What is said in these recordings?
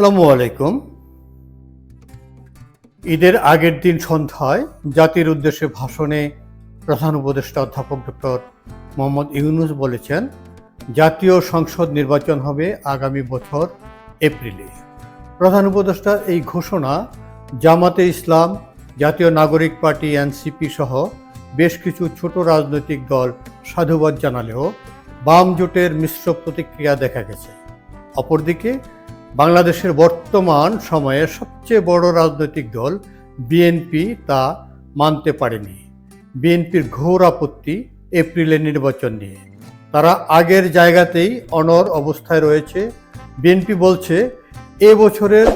আসসালামু আলাইকুম। ঈদের আগের দিন সন্ধ্যায় জাতির উদ্দেশ্যে ভাষণে প্রধান উপদেষ্টা অধ্যাপক ডক্টর মোহাম্মদ ইউনুস বলেছেন, জাতীয় সংসদ নির্বাচন হবে আগামী বছর এপ্রিলে। প্রধান উপদেষ্টার এই ঘোষণা জামাতে ইসলাম, জাতীয় নাগরিক পার্টি, এনসিপি সহ বেশ কিছু ছোট রাজনৈতিক দল সাধুবাদ জানালেও বাম জোটের মিশ্র প্রতিক্রিয়া দেখা গেছে। অপরদিকে বাংলাদেশের বর্তমান সময়ে সবচেয়ে বড় রাজনৈতিক দল বিএনপি তা মানতে পারেনি। বিএনপির ঘোর আপত্তি এপ্রিলে নির্বাচন নিয়ে। তারা আগের জায়গাতেই অনর অবস্থায় রয়েছে। বিএনপি বলছে, এ বছরের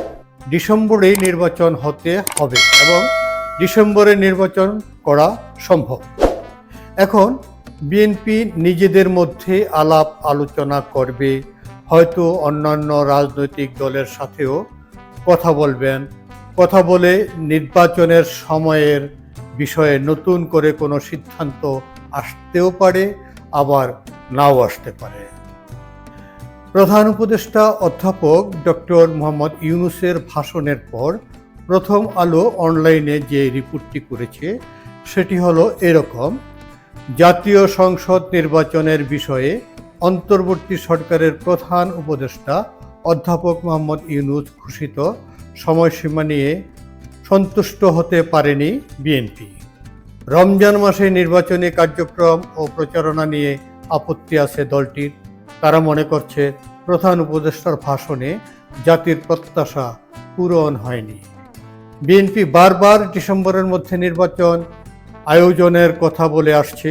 ডিসেম্বরেই নির্বাচন হতে হবে এবং ডিসেম্বরে নির্বাচন করা সম্ভব। এখন বিএনপি নিজেদের মধ্যে আলাপ আলোচনা করবে হয়তো অন্যান্য রাজনৈতিক দলের সাথেও কথা বলবেন, কথা বলে নির্বাচনের সময়ের বিষয়ে নতুন করে কোনো সিদ্ধান্ত আসতেও পারে, আবার নাও আসতে পারে। প্রধান উপদেষ্টা অধ্যাপক ডক্টর মোহাম্মদ ইউনুসের ভাষণের পর প্রথম আলো অনলাইনে যে রিপোর্টটি করেছে, সেটি হলো এরকম, জাতীয় সংসদ নির্বাচনের বিষয়ে অন্তর্বর্তী সরকারের প্রধান উপদেষ্টা অধ্যাপক মোহাম্মদ ইউনুস ঘোষিত, সময়সীমা নিয়ে সন্তুষ্ট হতে পারেনি বিএনপি। রমজান মাসে নির্বাচনী কার্যক্রম ও প্রচারণা নিয়ে আপত্তি আছে দলটির। তারা মনে করছে প্রধান উপদেষ্টার ভাষণে জাতির প্রত্যাশা পূরণ হয়নি। বিএনপি বারবার ডিসেম্বরের মধ্যে নির্বাচন আয়োজনের কথা বলে আসছে।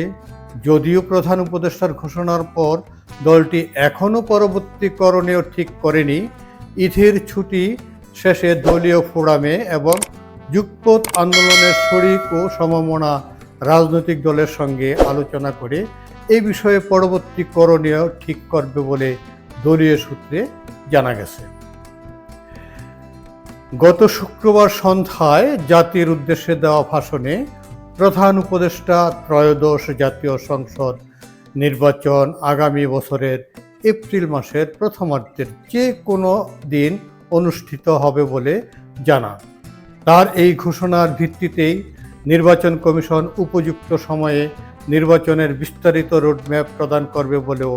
যদিও প্রধান উপদেষ্টার ঘোষণার পর দলটি এখনও পরবর্তী করণীয় ঠিক করেনি। ঈদের ছুটি শেষে দলীয় ফোরামে এবং যুগপথ আন্দোলনের শরিক ও সমমনা রাজনৈতিক দলের সঙ্গে আলোচনা করে এই বিষয়ে পরবর্তী করণীয় ঠিক করবে বলে দলীয় সূত্রে জানা গেছে। গত শুক্রবার সন্ধ্যায় জাতির উদ্দেশ্যে দেওয়া ভাষণে প্রধান উপদেষ্টা ত্রয়োদশ জাতীয় সংসদ নির্বাচন আগামী বছরের এপ্রিল মাসের প্রথমার্ধের যে কোনো দিন অনুষ্ঠিত হবে বলে জানান। তার এই ঘোষণার ভিত্তিতেই নির্বাচন কমিশন উপযুক্ত সময়ে নির্বাচনের বিস্তারিত রোডম্যাপ প্রদান করবে বলেও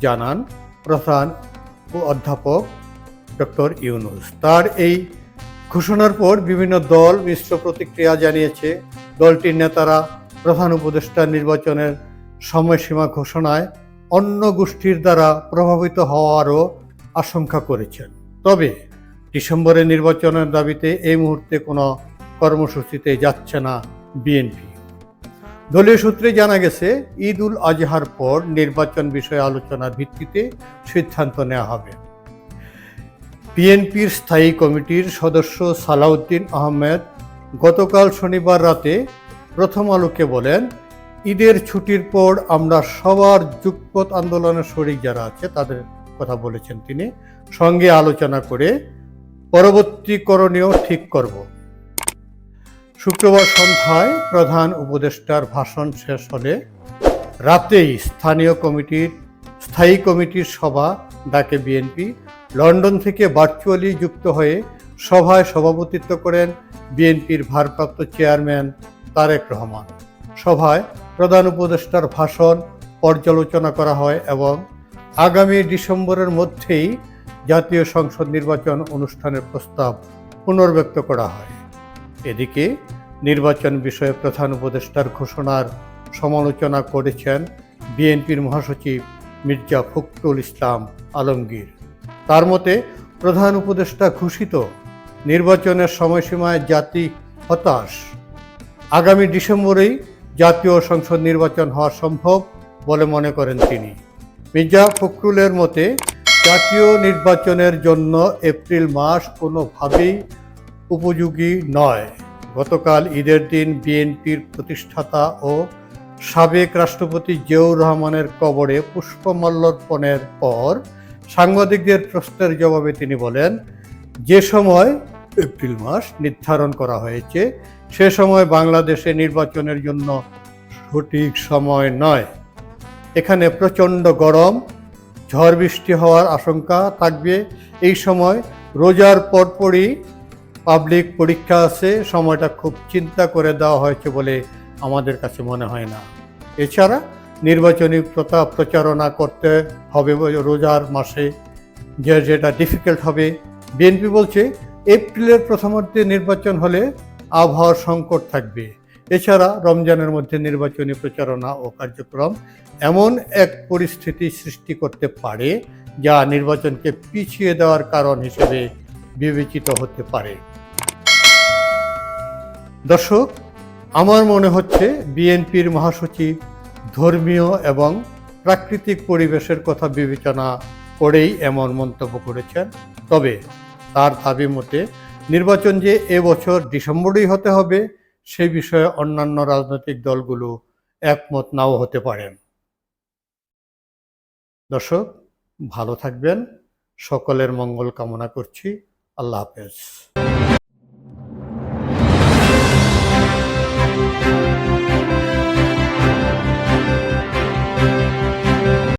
জানান প্রধান অধ্যাপক ডক্টর ইউনুস। তার এই ঘোষণার পর বিভিন্ন দল মিশ্র প্রতিক্রিয়া জানিয়েছে। দলটির নেতারা প্রধান উপদেষ্টা নির্বাচনের সময়সীমা ঘোষণায় অন্য গোষ্ঠীর দ্বারা প্রভাবিত হওয়ারও আশঙ্কা করেছেন। তবে ডিসেম্বরে নির্বাচনের দাবিতে এই মুহূর্তে কোনো কর্মসূচিতে যাচ্ছে না বিএনপি। দলীয় সূত্রে জানা গেছে ঈদ উল আজহার পর নির্বাচন বিষয়ে আলোচনার ভিত্তিতে সিদ্ধান্ত নেওয়া হবে। বিএনপির স্থায়ী কমিটির সদস্য সালাউদ্দিন আহমেদ গতকাল শনিবার রাতে প্রথম আলোকে বলেন ঈদের ছুটির পর আমরা সবার যুগপথ আন্দোলনের শরিক যারা আছে, তাদের কথা বলেছেন তিনি। সঙ্গে আলোচনা করে পরবর্তী করণীয় ঠিক করব। শুক্রবার সন্ধ্যায় প্রধান উপদেষ্টার ভাষণ শেষ হলে রাতেই স্থানীয় কমিটির, স্থায়ী কমিটির সভা ডাকে বিএনপি। লন্ডন থেকে ভার্চুয়ালি যুক্ত হয়ে সভায় সভাপতিত্ব করেন বিএনপির ভারপ্রাপ্ত চেয়ারম্যান তারেক রহমান। সভায় প্রধান উপদেষ্টার ভাষণ পর্যালোচনা করা হয় এবং আগামী ডিসেম্বরের মধ্যেই জাতীয় সংসদ নির্বাচন অনুষ্ঠানের প্রস্তাব পুনর্ব্যক্ত করা হয়। এদিকে নির্বাচন বিষয়ে প্রধান উপদেষ্টার ঘোষণার সমালোচনা করেছেন বিএনপির মহাসচিব মির্জা ফখরুল ইসলাম আলমগীর। তার মতে, প্রধান উপদেষ্টা ঘোষিত নির্বাচনের সময়সীমায় জাতি হতাশ। আগামী ডিসেম্বরেই জাতীয় সংসদ নির্বাচন হওয়া সম্ভব বলে মনে করেন তিনি। মির্জা ফখরুলের মতে, জাতীয় নির্বাচনের জন্য এপ্রিল মাস কোনোভাবেই উপযোগী নয়। গতকাল ঈদের দিন বিএনপির প্রতিষ্ঠাতা ও সাবেক রাষ্ট্রপতি জিয়াউর রহমানের কবরে পুষ্পমাল্যর্পণের পর সাংবাদিকদের প্রশ্নের জবাবে তিনি বলেন, যে সময় এপ্রিল মাস নির্ধারণ করা হয়েছে সে সময় বাংলাদেশে নির্বাচনের জন্য সঠিক সময় নয়। এখানে প্রচণ্ড গরম, ঝড় বৃষ্টি হওয়ার আশঙ্কা থাকবে। এই সময় রোজার পরপরই পাবলিক পরীক্ষা আছে, সময়টা খুব চিন্তা করে দেওয়া হয়েছে বলে আমাদের কাছে মনে হয় না। এছাড়া নির্বাচনী প্রতা প্রচারণা করতে হবে রোজার মাসে যে যেটা ডিফিকাল্ট হবে। বিএনপি বলছে, এপ্রিলের প্রথমার্ধে নির্বাচন হলে আবহাওয়ার সংকট থাকবে। এছাড়া রমজানের মধ্যে নির্বাচনী প্রচারণা ও কার্যক্রম এমন এক পরিস্থিতি সৃষ্টি করতে পারে, যা নির্বাচনকে পিছিয়ে দেওয়ার কারণ হিসেবে বিবেচিত হতে পারে। দর্শক, আমার মনে হচ্ছে বিএনপির মহাসচিব ধর্মীয় এবং প্রাকৃতিক পরিবেশের কথা বিবেচনা করেই এমন মন্তব্য করেছেন। তবে তার দাবি মতে নির্বাচন যে এবছর ডিসেম্বরেই হতে হবে, সে বিষয়ে অন্যান্য রাজনৈতিক দলগুলো একমত নাও হতে পারেন। দর্শক, ভালো থাকবেন। সকলের মঙ্গল কামনা করছি। আল্লাহ হাফেজ।